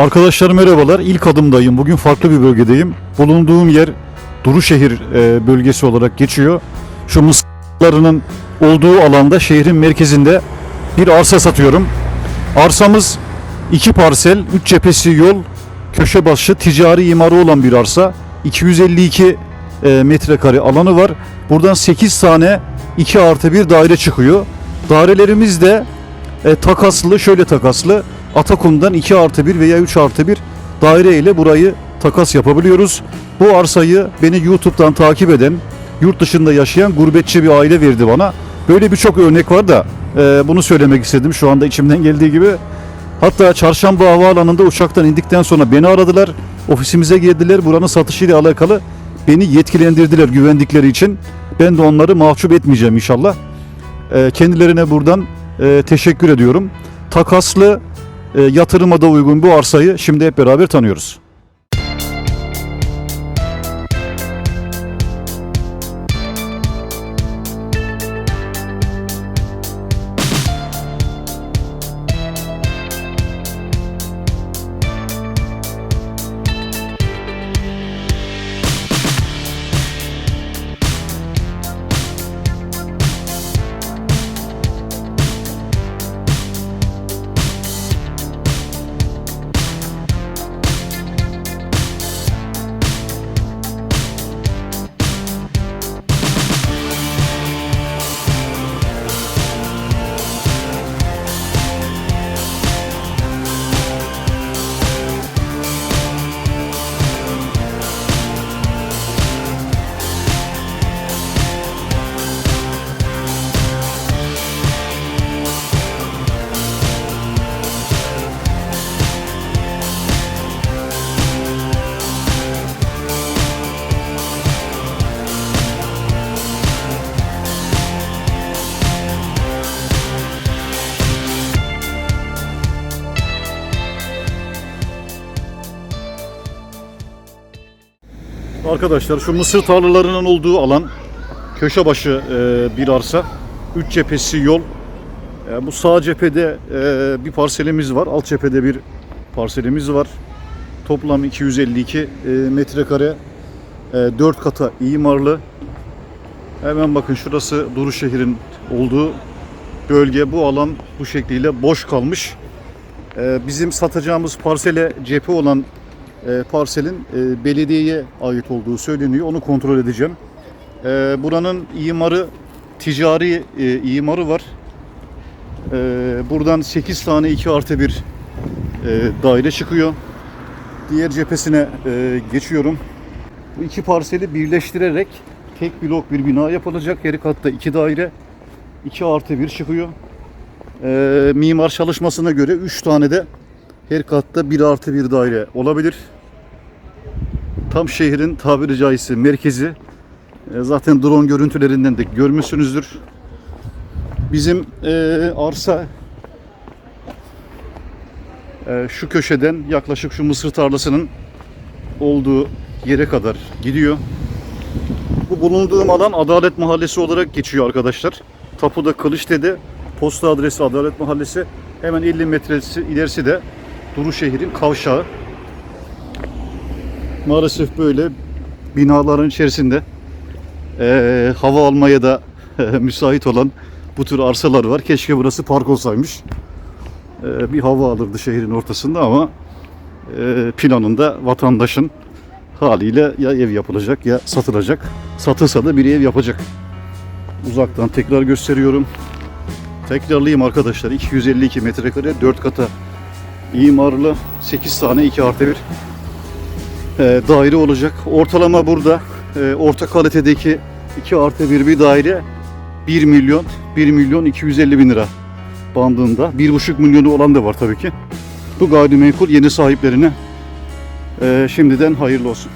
Arkadaşlar merhabalar. İlk adımdayım. Bugün farklı bir bölgedeyim. Bulunduğum yer Duruşehir e, bölgesi olarak geçiyor. Şu mısırlarının olduğu alanda şehrin merkezinde bir arsa satıyorum. Arsamız iki parsel, üç cephesi yol, köşe başı ticari imarı olan bir arsa. 252 e, metrekare alanı var. Buradan 8 tane 2 artı 1 daire çıkıyor. Dairelerimiz de e, takaslı, şöyle takaslı. Atakum'dan 2 artı 1 veya 3 artı 1 daire ile burayı takas yapabiliyoruz. Bu arsayı beni YouTube'dan takip eden, yurt dışında yaşayan gurbetçi bir aile verdi bana. Böyle birçok örnek var da e, bunu söylemek istedim şu anda içimden geldiği gibi. Hatta Çarşamba Havaalanı'nda uçaktan indikten sonra beni aradılar. Ofisimize geldiler. Buranın satışıyla alakalı beni yetkilendirdiler güvendikleri için. Ben de onları mahcup etmeyeceğim inşallah. E, kendilerine buradan e, teşekkür ediyorum. Takaslı yatırıma da uygun bu arsayı şimdi hep beraber tanıyoruz. Arkadaşlar şu mısır tarlalarının olduğu alan köşe başı e, bir arsa. Üç cephesi yol. E, bu sağ cephede e, bir parselimiz var. Alt cephede bir parselimiz var. Toplam 252 e, metrekare. E, 4 kata imarlı. Hemen bakın şurası Duruşehir'in olduğu bölge. Bu alan bu şekliyle boş kalmış. E, bizim satacağımız parsele cephe olan e, parselin e, belediyeye ait olduğu söyleniyor. Onu kontrol edeceğim. E, buranın imarı ticari e, imarı var. Buradan 8 tane 2 artı 1 e, daire çıkıyor. Diğer cephesine geçiyorum. Bu iki parseli birleştirerek tek blok bir bina yapılacak. Geri katta iki daire 2 artı 1 çıkıyor. Mimar çalışmasına göre 3 tane de her katta bir artı bir daire olabilir. Tam şehrin tabiri caizse merkezi. E, Zaten drone görüntülerinden de görmüşsünüzdür. Bizim e, arsa e, şu köşeden yaklaşık şu mısır tarlasının olduğu yere kadar gidiyor. Bu bulunduğum alan Adalet Mahallesi olarak geçiyor arkadaşlar. Tapuda Kılıçdede, posta adresi Adalet Mahallesi. Hemen 50 metresi ilerisi de Duruşehir'in kavşağı. Maalesef böyle binaların içerisinde eee, hava almaya da müsait olan bu tür arsalar var. Keşke burası park olsaymış. Eee, bir hava alırdı şehrin ortasında ama eee, planında vatandaşın haliyle ya ev yapılacak ya satılacak. Satılsa da bir ev yapacak. Uzaktan tekrar gösteriyorum. Tekrarlayayım arkadaşlar. 252 metrekare 4 kata imarlı 8 tane 2 artı 1 e, daire olacak. Ortalama burada e, orta kalitedeki 2 artı 1 bir daire 1 milyon 1 milyon 250 bin lira bandında. 1,5 milyonu olan da var tabii ki. Bu gayrimenkul yeni sahiplerine e, şimdiden hayırlı olsun.